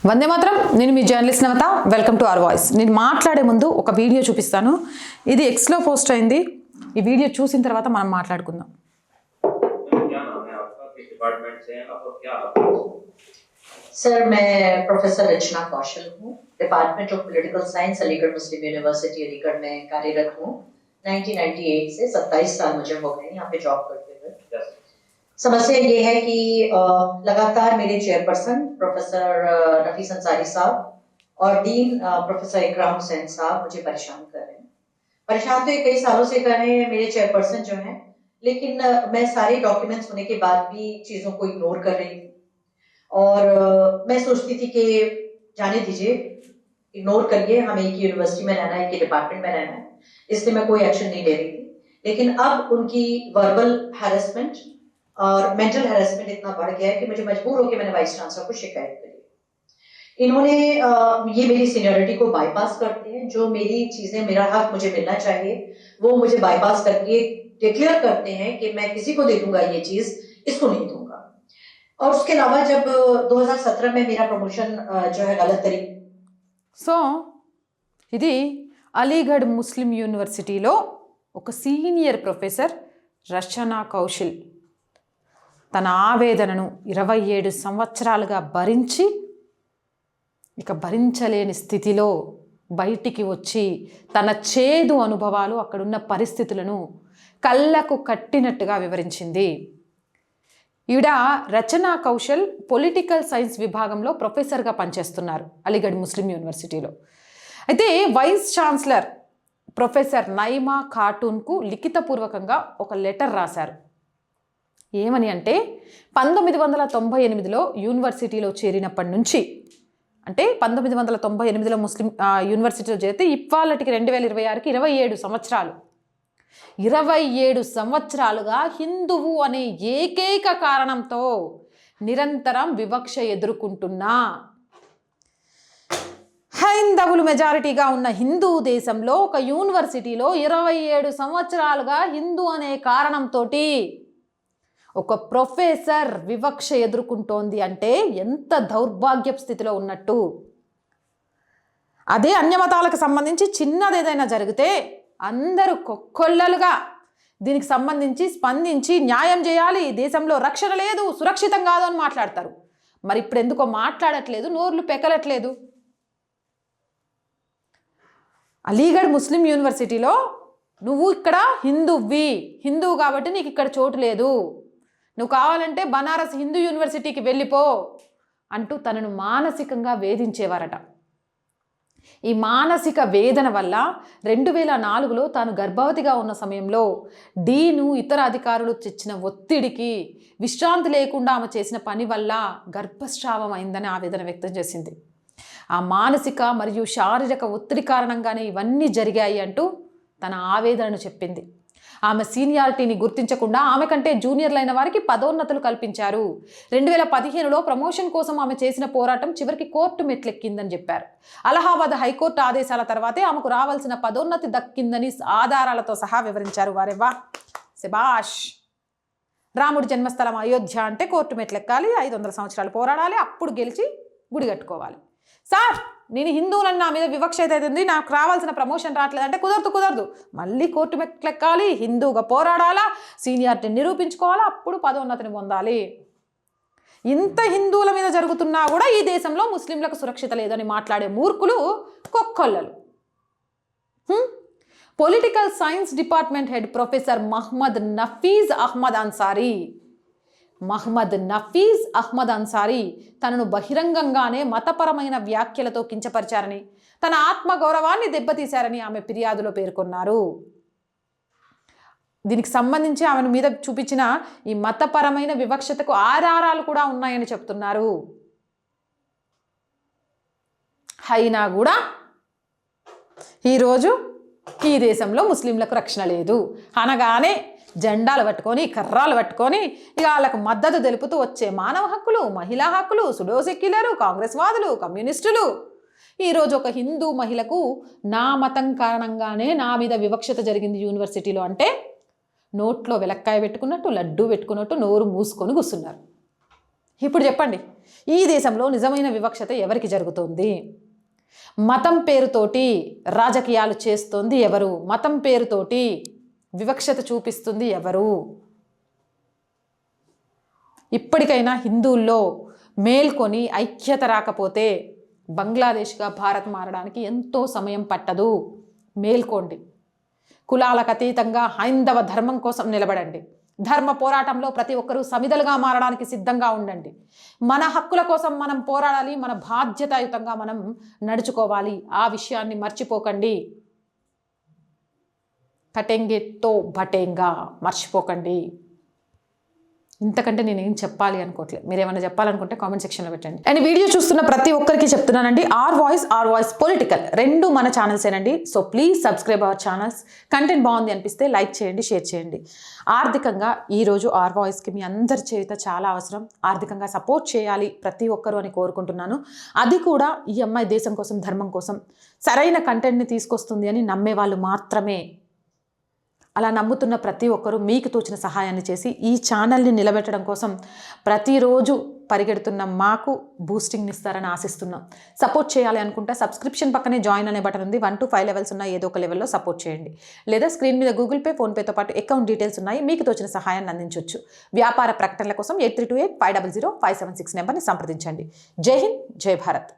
వందే మాత్రం నేను మీ journalist Navatha welcome to our voice నేను మాట్లాడే ముందు ఒక వీడియో చూపిస్తాను ఇది ఎక్స్లో పోస్ట్ అయింది ఈ వీడియో చూసిన తర్వాత మనం మాట్లాడుకుందాం क्या नाम है आपका किस डिपार्टमेंट से हैं आप और क्या आप सर मैं प्रोफेसर रचना कौशल हूँ department of political science Aligarh Muslim University Aligarh में कार्यरत हूँ 1998 से 27 साल मुझे हो गए यहाँ पे जॉब करते हुए Yes. समस्या ये है कि लगातार मेरे चेयरपर्सन प्रोफेसर रफी नफीस अंसारी साहब और डीन प्रोफेसर इकराम हुसैन साहब मुझे परेशान कर रहे हैं। परेशान तो ये कई सालों से कर रहे हैं, मेरे चेयरपर्सन जो हैं, लेकिन मैं सारे डॉक्यूमेंट्स होने के बाद भी चीज़ों को इग्नोर कर रही थी और मैं सोचती थी कि जाने दीजिए इग्नोर करिए, हमें एक यूनिवर्सिटी में रहना है, एक डिपार्टमेंट में रहना है, इसलिए मैं कोई एक्शन नहीं ले रही थी। लेकिन अब उनकी वर्बल हैरेसमेंट और मेंटल हैरेसमेंट इतना बढ़ गया है कि मुझे मजबूर होकर मैंने वाइस चांसलर को शिकायत करी इन्होंने अ, ये मेरी सीनियरिटी को बाईपास करते हैं जो मेरी चीजें मेरा हक मुझे मिलना चाहिए वो मुझे बाईपास करके डिक्लेयर करते हैं कि मैं किसी को दे दूंगा ये चीज इसको नहीं दूंगा और उसके अलावा जब अ, 2017 में मेरा प्रमोशन जो है गलत तरीके సో ఇది అలీగఢ్ ముస్లిం యూనివర్సిటీలో ఒక సీనియర్ ప్రొఫెసర్ రచనా కౌశల్ తన ఆవేదనను ఇరవై ఏడు సంవత్సరాలుగా భరించి ఇక భరించలేని స్థితిలో బయటికి వచ్చి తన చేదు అనుభవాలు అక్కడున్న పరిస్థితులను కళ్ళకు కట్టినట్టుగా వివరించింది. ఈవిడ రచనా కౌశల్ పొలిటికల్ సైన్స్ విభాగంలో ప్రొఫెసర్గా పనిచేస్తున్నారు అలీగఢ్ ముస్లిం యూనివర్సిటీలో. అయితే వైస్ ఛాన్సలర్ ప్రొఫెసర్ నైమా ఖాటూన్కు లిఖితపూర్వకంగా ఒక లెటర్ రాశారు. ఏమని అంటే పంతొమ్మిది వందల తొంభై ఎనిమిదిలో యూనివర్సిటీలో చేరినప్పటి నుంచి అంటే పంతొమ్మిది వందల తొంభై ఎనిమిదిలో ముస్లిం యూనివర్సిటీలో చేరితే ఇవాళటికి రెండు వేల ఇరవై ఆరుకి ఇరవై ఏడు సంవత్సరాలు. ఇరవై ఏడు సంవత్సరాలుగా హిందువు అనే ఏకైక కారణంతో నిరంతరం వివక్ష ఎదుర్కొంటున్నా హైందవులు మెజారిటీగా ఉన్న హిందూ దేశంలో ఒక యూనివర్సిటీలో ఇరవై ఏడు సంవత్సరాలుగా హిందూ అనే కారణంతో ఒక ప్రొఫెసర్ వివక్ష ఎదుర్కొంటోంది అంటే ఎంత దౌర్భాగ్యపు స్థితిలో ఉన్నట్టు. అదే అన్యమతాలకు సంబంధించి చిన్నది ఏదైనా జరిగితే అందరూ కొక్కొల్లలుగా దీనికి సంబంధించి స్పందించి న్యాయం చేయాలి. దేశంలో రక్షణ లేదు సురక్షితం కాదు అని మాట్లాడతారు. మరి ఇప్పుడు ఎందుకో మాట్లాడట్లేదు నోర్లు పెకలట్లేదు. అలీగఢ్ ముస్లిం యూనివర్సిటీలో నువ్వు ఇక్కడ హిందువ్వి హిందువు కాబట్టి నీకు ఇక్కడ చోటు లేదు. నువ్వు కావాలంటే బనారస్ హిందూ యూనివర్సిటీకి వెళ్ళిపో అంటూ తనను మానసికంగా వేధించేవారట. ఈ మానసిక వేదన వల్ల రెండు వేల నాలుగులో తాను గర్భవతిగా ఉన్న సమయంలో డీను ఇతర అధికారులు తెచ్చిన ఒత్తిడికి విశ్రాంతి లేకుండా ఆమె చేసిన పని వల్ల గర్భస్రావం అయిందని ఆవేదన వ్యక్తం చేసింది. ఆ మానసిక మరియు శారీరక ఒత్తిడి కారణంగానే ఇవన్నీ జరిగాయి అంటూ తన ఆవేదనను చెప్పింది. ఆమె సీనియారిటీని గుర్తించకుండా ఆమె కంటే జూనియర్లైన వారికి పదోన్నతులు కల్పించారు. రెండు వేల పదిహేనులో ప్రమోషన్ కోసం ఆమె చేసిన పోరాటం చివరికి కోర్టు మెట్లెక్కిందని చెప్పారు. అలహాబాద్ హైకోర్టు ఆదేశాల తర్వాతే ఆమెకు రావాల్సిన పదోన్నతి దక్కిందని ఆధారాలతో సహా వివరించారు వారెవ్వా. శబాష్ రాముడి జన్మస్థలం అయోధ్య అంటే కోర్టు మెట్లెక్కాలి ఐదు వందల సంవత్సరాలు పోరాడాలి అప్పుడు గెలిచి గుడి కట్టుకోవాలి. సార్! నేను హిందువులని నా మీద వివక్ష అయితే ఉంది నాకు రావాల్సిన ప్రమోషన్ రావట్లేదు అంటే కుదరదు కుదరదు. మళ్ళీ కోర్టు మెట్లెక్కాలి. హిందువుగా పోరాడాలా? సీనియారిటీ నిరూపించుకోవాలా? అప్పుడు పదోన్నతిని పొందాలి. ఇంత హిందువుల మీద జరుగుతున్నా కూడా ఈ దేశంలో ముస్లింలకు సురక్షిత లేదని మాట్లాడే మూర్ఖులు కొక్కొల్లలు political science department head professor Mohammad Nafees Ahmad Ansari Mohammad Nafees Ahmad Ansari తనను బహిరంగంగానే మతపరమైన వ్యాఖ్యలతో కించపరిచారని తన ఆత్మగౌరవాన్ని దెబ్బతీశారని ఆమె ఫిర్యాదులో పేర్కొన్నారు. దీనికి సంబంధించి ఆమెను మీద చూపించిన ఈ మతపరమైన వివక్షతకు ఆధారాలు కూడా ఉన్నాయని చెప్తున్నారు. అయినా కూడా ఈరోజు ఈ దేశంలో ముస్లింలకు రక్షణ లేదు. అనగానే జెండాలు పట్టుకొని కర్రాలు పట్టుకొని ఇక వాళ్ళకు మద్దతు తెలుపుతూ వచ్చే మానవ హక్కులు మహిళా హక్కులు సుడో సెక్యులరు కాంగ్రెస్ వాదులు కమ్యూనిస్టులు. ఈరోజు ఒక హిందూ మహిళకు నా మతం కారణంగానే నా మీద వివక్షత జరిగింది యూనివర్సిటీలో అంటే నోట్లో వెలక్కాయ పెట్టుకున్నట్టు లడ్డు పెట్టుకున్నట్టు నోరు మూసుకొని కూర్చున్నారు. ఇప్పుడు చెప్పండి ఈ దేశంలో నిజమైన వివక్షత ఎవరికి జరుగుతుంది? మతం పేరుతోటి రాజకీయాలు చేస్తోంది ఎవరు? మతం పేరుతోటి వివక్షత చూపిస్తుంది ఎవరు? ఇప్పటికైనా హిందువుల్లో మేల్కొని ఐక్యత రాకపోతే బంగ్లాదేశ్గా భారత్ మారడానికి ఎంతో సమయం పట్టదు. మేల్కోండి. కులాలకు అతీతంగా హైందవ ధర్మం కోసం నిలబడండి. ధర్మ పోరాటంలో ప్రతి ఒక్కరూ సమిధలుగా మారడానికి సిద్ధంగా ఉండండి. మన హక్కుల కోసం మనం పోరాడాలి మన బాధ్యతాయుతంగా మనం నడుచుకోవాలి. ఆ విషయాన్ని మర్చిపోకండి. కటెంగే తో భటేంగా మర్చిపోకండి. ఇంతకంటే నేను ఏం చెప్పాలి అనుకోవట్లేదు మీరు ఏమైనా చెప్పాలనుకుంటే కామెంట్ సెక్షన్లో పెట్టండి. అండ్ వీడియో చూస్తున్న ప్రతి ఒక్కరికి చెప్తున్నానండి our voice our voice political. రెండు మన ఛానల్సేనండి. So please subscribe our channels. Content బాగుంది అనిపిస్తే లైక్ చేయండి షేర్ చేయండి. ఆర్థికంగా ఈరోజు ఆర్ వాయిస్కి మీ అందరి చేత చాలా అవసరం. ఆర్థికంగా సపోర్ట్ చేయాలి ప్రతి ఒక్కరు అని కోరుకుంటున్నాను. అది కూడా ఈ అమ్మాయి దేశం కోసం ధర్మం కోసం సరైన కంటెంట్ని తీసుకొస్తుంది అని నమ్మే వాళ్ళు మాత్రమే. అలా నమ్ముతున్న ప్రతి ఒక్కరూ మీకు తోచిన సహాయాన్ని చేసి ఈ ఛానల్ని నిలబెట్టడం కోసం ప్రతిరోజు పరిగెడుతున్న మాకు బూస్టింగ్ని ఇస్తారని ఆశిస్తున్నాం. సపోర్ట్ చేయాలి అనుకుంటే సబ్స్క్రిప్షన్ పక్కనే జాయిన్ అనే బటన్ ఉంది. వన్ టు ఫైవ్ లెవెల్స్ ఉన్న ఏదో ఒక లెవెల్లో సపోర్ట్ చేయండి. లేదా స్క్రీన్ మీద గూగుల్ పే ఫోన్పేతో పాటు అకౌంట్ డీటెయిల్స్ ఉన్నాయి. మీకు తోచిన సహాయాన్ని అందించవచ్చు వ్యాపార ప్రకటనల కోసం eight three two eight five double zero five seven six నెంబర్ని సంప్రదించండి. జై హింద్ జై భారత్.